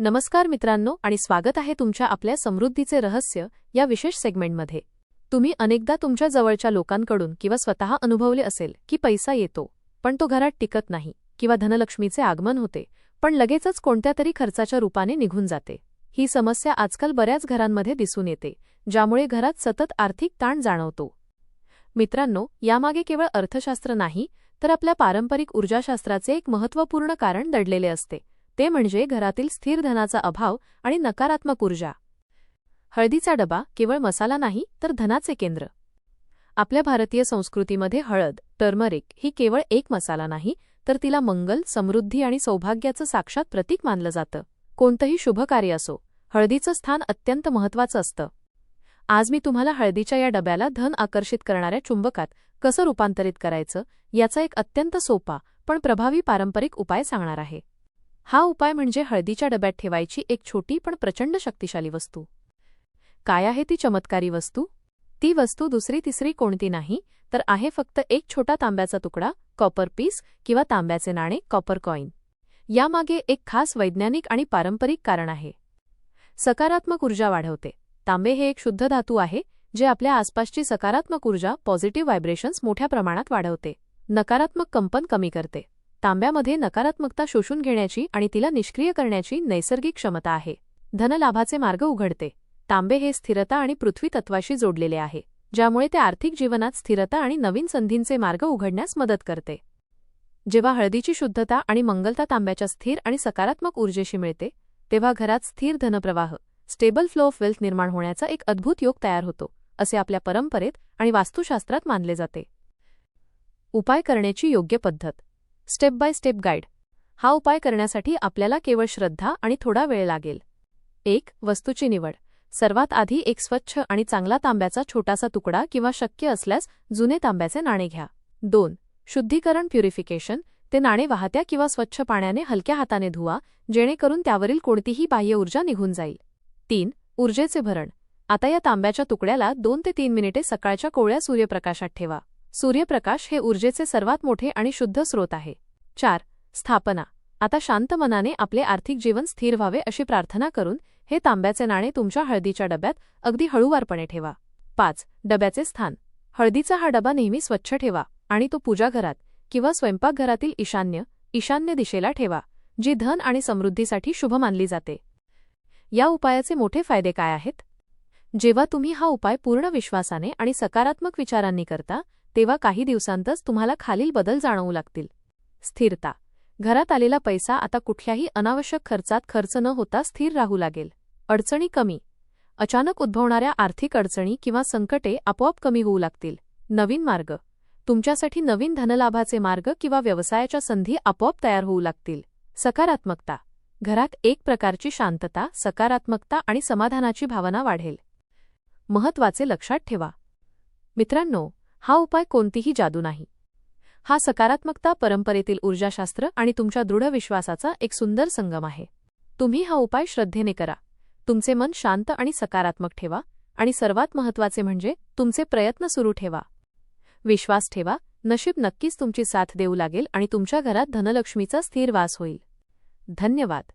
नमस्कार मित्रांनो आणि स्वागत आहे तुमच्या आपल्या समृद्धीचे रहस्य या विशेष सेगमेंटमध्ये. तुम्ही अनेकदा तुमच्या जवळच्या लोकांकडून किंवा स्वतः अनुभवले असेल की पैसा येतो पण तो घरात टिकत नाही किंवा धनलक्ष्मीचे आगमन होते पण लगेचच कोणत्या तरी खर्चाच्या रूपाने निघून जाते. ही समस्या आजकाल बऱ्याच घरांमध्ये दिसून येते ज्यामुळे घरात सतत आर्थिक ताण जाणवतो. मित्रांनो यामागे केवळ अर्थशास्त्र नाही तर आपल्या पारंपरिक ऊर्जाशास्त्राचे एक महत्त्वपूर्ण कारण दडलेले असते. ते म्हणजे घरातील स्थिर धनाचा अभाव आणि नकारात्मक ऊर्जा. हळदीचा डबा केवळ मसाला नाही तर धनाचे केंद्र. आपल्या भारतीय संस्कृतीमध्ये हळद टर्मरिक ही केवळ एक मसाला नाही तर तिला मंगल समृद्धी आणि सौभाग्याचं साक्षात प्रतीक मानलं जातं. कोणतंही शुभ कार्य असो हळदीचं स्थान अत्यंत महत्त्वाचं असतं. आज मी तुम्हाला हळदीच्या या डब्याला धन आकर्षित करणाऱ्या चुंबकात कसं रूपांतरित करायचं याचा एक अत्यंत सोपा पण प्रभावी पारंपरिक उपाय सांगणार आहे. हा उपाय म्हणजे हळदीच्या डब्यात ठेवायची एक छोटी पण प्रचंड शक्तिशाली वस्तू. काय आहे ती चमत्कारी वस्तू? ती वस्तू दुसरी तिसरी कोणती नाही तर आहे फक्त एक छोटा तांब्याचा तुकडा कॉपर पीस किंवा तांब्याचे नाणे कॉपर कॉईन यामागे एक खास वैज्ञानिक आणि पारंपरिक कारण आहे. सकारात्मक ऊर्जा वाढवते. तांबे हे एक शुद्ध धातू आहे जे आपल्या आसपासची सकारात्मक ऊर्जा पॉझिटिव्ह व्हायब्रेशन्स मोठ्या प्रमाणात वाढवते. नकारात्मक कंपन कमी करते. तांब्यामध्ये नकारात्मकता शोषून घेण्याची आणि तिला निष्क्रिय करण्याची नैसर्गिक क्षमता आहे. धनलाभाचे मार्ग उघडते. तांबे हे स्थिरता आणि पृथ्वी तत्वाशी जोडलेले आहे ज्यामुळे ते आर्थिक जीवनात स्थिरता आणि नवीन संधींचे मार्ग उघडण्यास मदत करते. जेव्हा हळदीची शुद्धता आणि मंगलता तांब्याच्या स्थिर आणि सकारात्मक ऊर्जेशी मिळते तेव्हा घरात स्थिर धनप्रवाह स्टेबल फ्लो ऑफ वेल्थ निर्माण होण्याचा एक अद्भुत योग तयार होतो असे आपल्या परंपरेत आणि वास्तुशास्त्रात मानले जाते. उपाय करण्याची योग्य पद्धत. Step by step guide. हा उपाय करण्यासाठी आपल्याला केवळ श्रद्धा आणि थोडा वेळ लागेल. एक वस्तूची निवड. सर्वात आधी एक स्वच्छ आणि चांगला तांब्याचा छोटासा तुकडा किंवा शक्य असल्यास जुने तांब्याचे नाणे घ्या. दोन शुद्धीकरण प्युरिफिकेशन. ते नाणे वाहत्या किंवा स्वच्छ पाण्याने हलक्या हाताने धुवा जेणेकरून त्यावरील कोणतीही बाह्य ऊर्जा निघून जाईल. तीन ऊर्जेचे भरण. आता या तांब्याच्या तुकड्याला दोन ते तीन मिनिटे सकाळच्या कोवळ्या सूर्यप्रकाशात ठेवा. सूर्यप्रकाश हे ऊर्जेचे सर्वात मोठे आणि शुद्ध स्रोत आहे. चार स्थापना. आता शांत मनाने आपले आर्थिक जीवन स्थिर व्हावे अशी प्रार्थना करून हे तांब्याचे नाणे तुमच्या हळदीच्या डब्यात अगदी हळूवारपणे ठेवा. पाच डब्याचे स्थान. हळदीचा हा डबा नेहमी स्वच्छ ठेवा आणि तो पूजाघरात किंवा स्वयंपाकघरातील ईशान्य ईशान्य दिशेला ठेवा जी धन आणि समृद्धीसाठी शुभ मानली जाते. या उपायाचे मोठे फायदे काय आहेत? जेव्हा तुम्ही हा उपाय पूर्ण विश्वासाने आणि सकारात्मक विचारांनी करता तेव्हा काही दिवसांतच तुम्हाला खालील बदल जाणवू लागतील. स्थिरता. घरात आलेला पैसा आता कुठल्याही अनावश्यक खर्चात खर्च न होता स्थिर राहू लागेल. अडचणी कमी. अचानक उद्भवणाऱ्या आर्थिक अडचणी किंवा संकटे आपोआप कमी होऊ लागतील. नवीन मार्ग. तुमच्यासाठी नवीन धनलाभाचे मार्ग किंवा व्यवसायाच्या संधी आपोआप तयार होऊ लागतील. सकारात्मकता. घरात एक प्रकारची शांतता सकारात्मकता आणि समाधानाची भावना वाढेल. महत्त्वाचे लक्षात ठेवा. मित्रांनो हा उपाय कोणतीही जादू नाही. हा सकारात्मकता परंपरेतील ऊर्जाशास्त्र आणि तुमच्या दृढ विश्वासाचा एक सुंदर संगम आहे. तुम्ही हा उपाय श्रद्धेने करा. तुमचे मन शांत आणि सकारात्मक ठेवा आणि सर्वात महत्त्वाचे म्हणजे तुमचे प्रयत्न सुरू ठेवा. विश्वास ठेवा नशीब नक्कीच तुमची साथ देऊ लागेल आणि तुमच्या घरात धनलक्ष्मीचा स्थिर वास होईल. धन्यवाद.